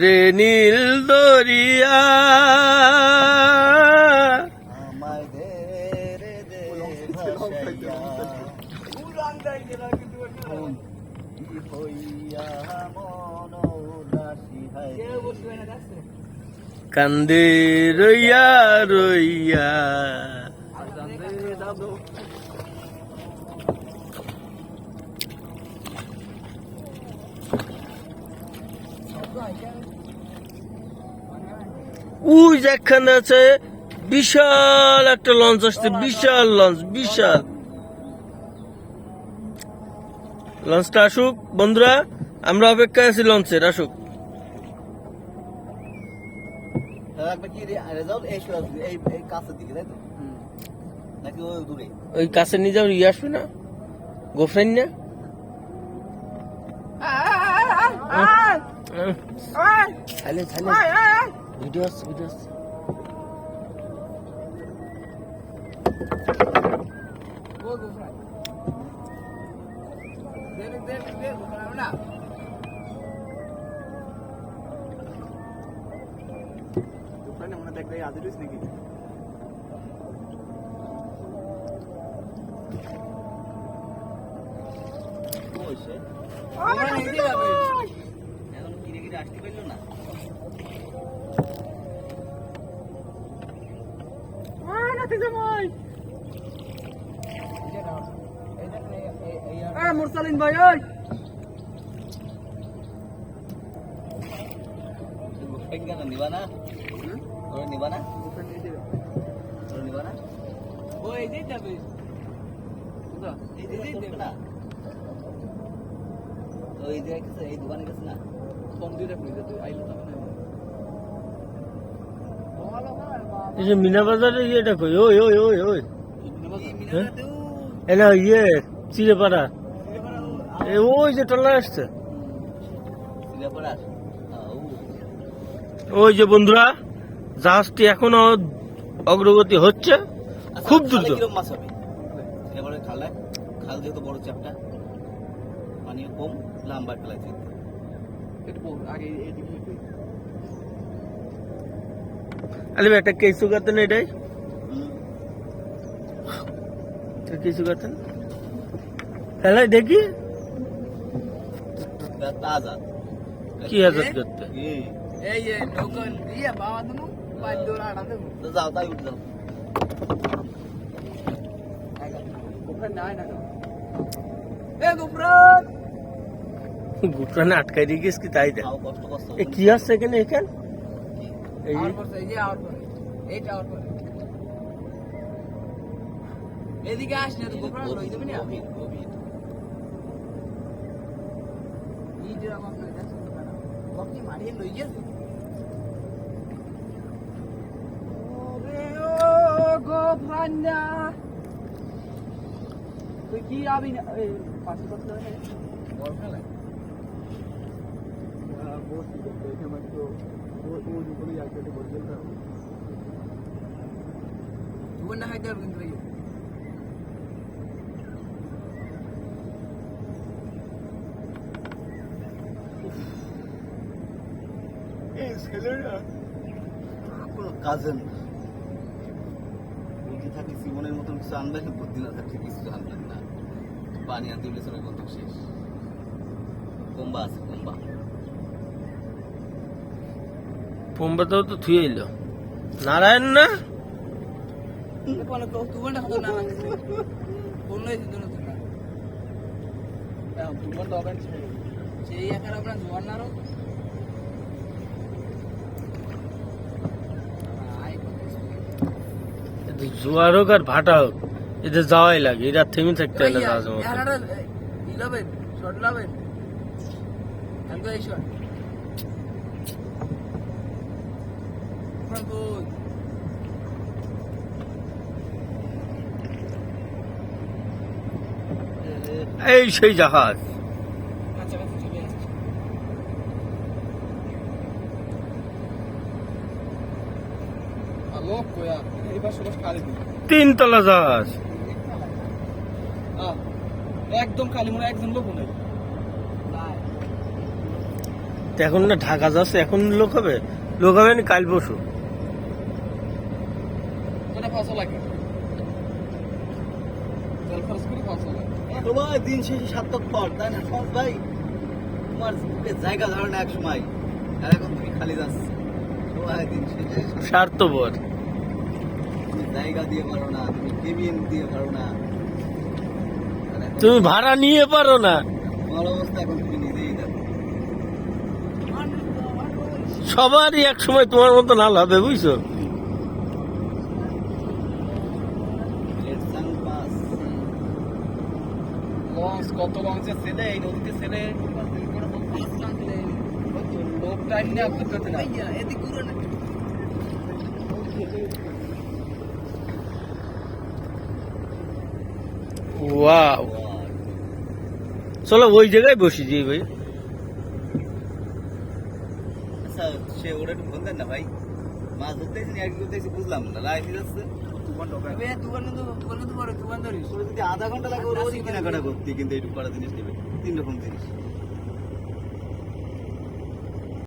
রে নীল দরিয়া। কান্দে রইয়া রইয়া। ওই যেখানে আছে বিশাল একটা লঞ্চ আসছে বিশাল লঞ্চ বিশাল লঞ্চটা আসুক বন্ধুরা আমরা অপেক্ষায় আছি লঞ্চের আসুক ওই কাছে নিয়ে যাও ইয়ে আসবে না গোফ্রেন্ড না ছাইলে ছাইলে Gidiyoruz, gidiyoruz. Oh, মুরসালিন ভাই, ওই। নিবা না না দোকানে গেছে না কম দিয়ে রাখবি যাতে আইলে তখন এই যে মিনা বাজারে ইয়েটা কই ওই ওই ওই ওই মিনা ইয়ে চিড়েপাড়া। এ ওই যে টলা আসছে। ওই যে বন্ধুরা জাহাজটি এখনও অগ্রগতি হচ্ছে। খুব দ্রুত। কীরকম মাছ হবে এবারে খালে খাল যেহেতু বড় চ্যাপটা পানিও কম একটু বল, আগে এইদিকে একটু। কেসু গাতেন এটাই। কেসু গাতেন হ্যালো দেখি। কি হাজার করতে? এই যে নৌকা দিয়ে বাবা দেবো বাইর দৌড় আড়া দেবো। যাও তাই উঠ যাও গোফরান নাই না এ গোফরান গুটরানে আটকাই দিয়ে গেছ কি তাই দেখ কি আসছে এখানে এখান? এই যে আওয়ার পরে এই যে আওয়ার পরে এইটা আওয়ার পরে এদিকে আস না তো গোফরান লই দেবে না? গভীর গভীর। আমার না এই কোনো থাকলে জীবনের মতন কিছু আনবেন বুদ্ধি না থাকলে কিছু আনবেন না পানি আনতে কত শেষ কম্বা আছে কম্বা পোম্বাতেও তো থুয়ে এলো। নারায়ণ না? হবে জোয়ার হোক আর ভাটা হোক এতে যাওয়াই লাগে এটা থেমে থাকতে হলে জাহাজের মতো। এই সেই জাহাজ। বস তিনতলা জাহাজ। একদম খালি মনে একজন লোক নেই। এখন না ঢাকা যাচ্ছে এখন লোক হবে? লোক হবে না কাল পরশু? ফসল লাগে। তেল খরচ করে ফসল লাগে। তোমার দিন শেষে সার্থক পর তাই না? সব ভাই তোমার জায়গা ধরে না এক সময়। আর এখন তুমি খালি যাচ্ছ। সবাই দিন শেষে স্বার্থপর। তুমি জায়গা দিয়ে পারো না তুমি কেবিন দিয়ে পারো না। তুমি ভাড়া নিয়ে পারো না। তোমার অবস্থা এখন তুমি নিজেই দেখো। সবারই এক সময় তোমার মতো নাল হবে বুঝছ? লঞ্চ কত লঞ্চে ছেলে এই নদীতে ছেলে? লোক টাইম নিয়ে আপনি করতে না এদিক ঘুরে না। ওয়াও। চলো ওই জায়গায় বসি যাই ভাই। আচ্ছা সে ওরা একটু দেন না ভাই। মাছ ধরতেছি বুঝলাম না লাইফে যাচ্ছে। আধা ঘণ্টা কেনাকাটা করতে কিন্তু এইটুকু জিনিস নেবে তিন রকম জিনিস